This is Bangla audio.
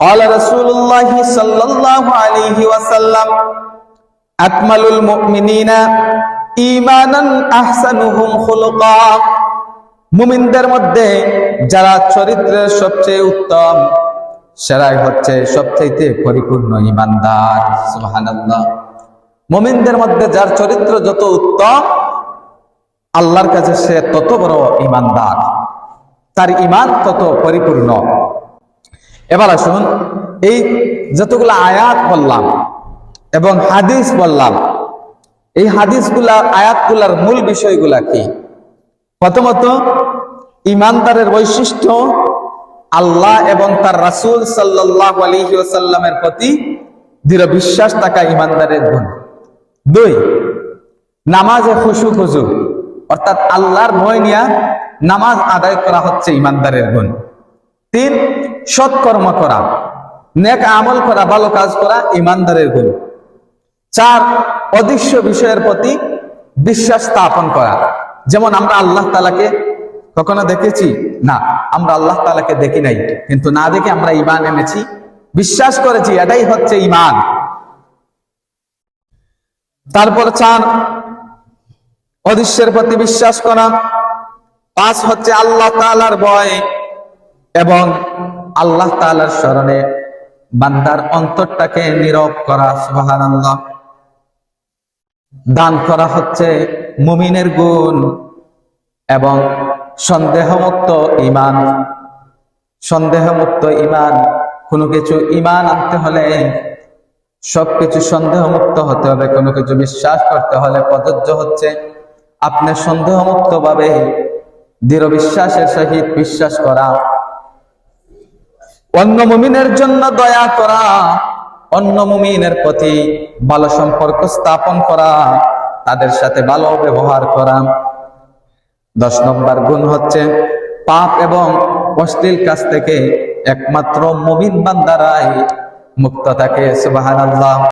قال رسول الله صلى الله عليه وسلم أكمل المؤمنين إيمانا أحسنهم خلقا মুমিনদের মধ্যে যারা চরিত্রের সবচেয়ে উত্তম সেরাই হচ্ছে সবচেয়ে পরিপূর্ণ ইমানদার সুবহানাল্লাহ মুমিনদের মধ্যে যার চরিত্র যত উত্তম আল্লাহর কাছে সে তত বড় ইমানদার তার ইমান তত পরিপূর্ণ এবার আসুন, এই যতগুলো আয়াত বললাম এবং হাদিস বললাম, এই হাদিসগুলা, আয়াতগুলার মূল বিষয়গুলা কি? প্রথমত, ইমানদারের বৈশিষ্ট্য আল্লাহ এবং তার রাসূল সাল্লাহ আলহিউসাল্লামের প্রতি দৃঢ় বিশ্বাস থাকা ইমানদারের গুণ। দুই, নামাজে খুশু খুশু অর্থাৎ আল্লাহর ভয় নিয়া নামাজ আদায় করা হচ্ছে ইমানদারের গুণ। তিন, সৎকর্ম করা, নেক আমল করা, ভালো কাজ করা, ইমানদারের গুণ চার, অদৃশ্য বিষয়ের প্রতি বিশ্বাস স্থাপন করা। যেমন আমরা আল্লাহ তালাকে কখনো দেখেছি? না, আমরা আল্লাহ তালাকে দেখি নাই। কিন্তু না দেখে আমরা ইমান এনেছি। বিশ্বাস করেছি, এটাই হচ্ছে ইমান তারপর চার, অদৃশ্যের প্রতি বিশ্বাস করা। পাঁচ হচ্ছে আল্লাহ তালার ভয়। এবং আল্লাহ তালার স্মরণে বান্দার অন্তরটাকে নীরব করা সুবাহান আল্লাহ দান করা হচ্ছে মুমিনের গুণ এবং সন্দেহমুক্ত ইমান সন্দেহমুক্ত ইমান কোনো কিছু ইমান আনতে হলে সবকিছু সন্দেহমুক্ত হতে হবে, কোনো কিছু বিশ্বাস করতে হলে প্রযোজ্য হচ্ছে। আপনি সন্দেহমুক্ত ভাবে দৃঢ় বিশ্বাসের সহিত বিশ্বাস করা। অন্য মুমিনের জন্য দয়া করা, অন্য মুমিনের প্রতি ভালো সম্পর্ক স্থাপন করা, তাদের সাথে ভালো ব্যবহার করা। দশ নম্বর গুণ হচ্ছে, পাপ এবং অশ্লীল কাজ থেকে একমাত্র মুমিন বান্দারাই মুক্ত থাকে সুবাহ